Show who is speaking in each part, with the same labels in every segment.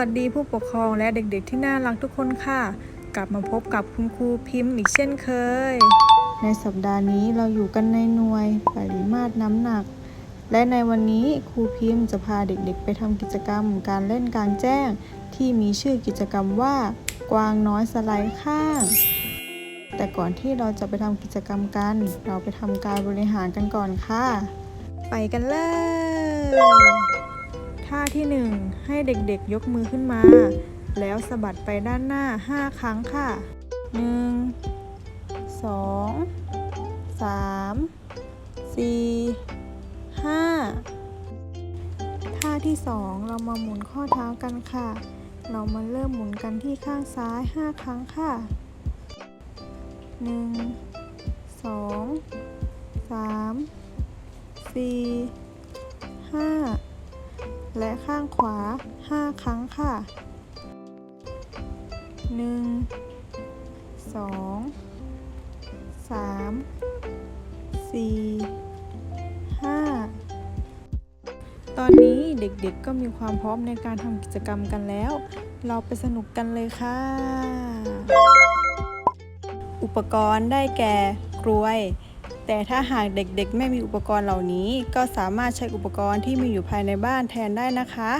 Speaker 1: วัสดีผู้ปกครองและเด็กๆที่น่ารักทุกคนค่ะ กลับมาพบกับคุณครูพิมพ์อีกเช่นเคย ในสัปดาห์นี้เราอยู่กันในหน่วยปริมาตรน้ำหนัก และในวันนี้ครูพิมพ์จะพาเด็กๆ ไปทำกิจกรรมการเล่นกลางแจ้ง ที่มีชื่อกิจกรรมว่า กวางน้อยสไลด์ข้าง แต่ก่อนที่เราจะไปทำกิจกรรมกัน เราไปทำการบริหารกันก่อนค่ะ ไปกันเลย ท่าที่หนึ่งให้เด็กๆยกมือขึ้นมา แล้วสะบัดไปด้านหน้า 5 ครั้งค่ะ 1 2 3 4 5 ท่าที่ 2 เรามาหมุนข้อเท้ากันค่ะ เรามาเริ่มหมุนกันที่ข้างซ้าย 5 ครั้งค่ะ 1 2 3 4 5 และข้างขวา 5 ครั้งค่ะ 1 2 3 4 5ตอนนี้เด็กๆก็มีความพร้อมในการทำกิจกรรมกันแล้ว เราไปสนุกกันเลยค่ะ อุปกรณ์ได้แก่กลวย แต่ถ้าหากเด็กๆ ไม่มีอุปกรณ์เหล่านี้ ก็สามารถใช้อุปกรณ์ที่มีอยู่ภายในบ้านแทนได้นะคะ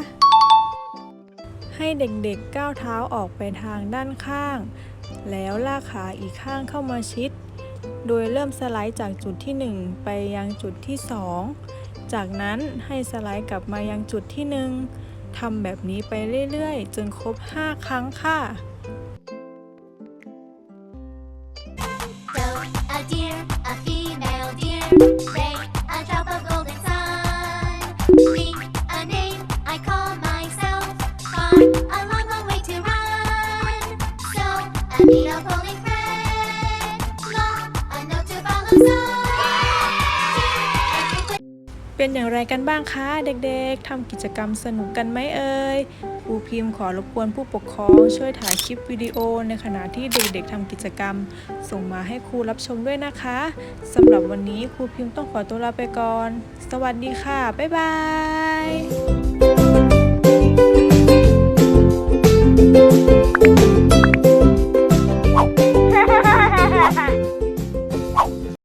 Speaker 1: ให้เด็กๆก้าวเท้าออกไปทางด้านข้าง แล้วลากขาอีกข้างเข้ามาชิด โดยเริ่มสไลด์จากจุดที่ 1 ไปยังจุดที่ 2 จากนั้นให้สไลด์กลับมายังจุดที่ 1ทำแบบนี้ไปเรื่อยๆ จนครบ 5 ครั้งค่ะ
Speaker 2: So, a
Speaker 1: เป็นอย่างไรกันบ้างคะ เด็กๆ ทำกิจกรรมสนุกกันไหมเอ่ยครูพิมพ์ขอรบกวนผู้ปกครองช่วยถ่ายคลิปวิดีโอในขณะที่เด็กๆทำกิจกรรม ส่งมาให้ครูรับชมด้วยนะคะสำหรับวันนี้ครูพิมพ์ต้องขอตัวลาไปก่อน สวัสดีค่ะ บ๊ายบาย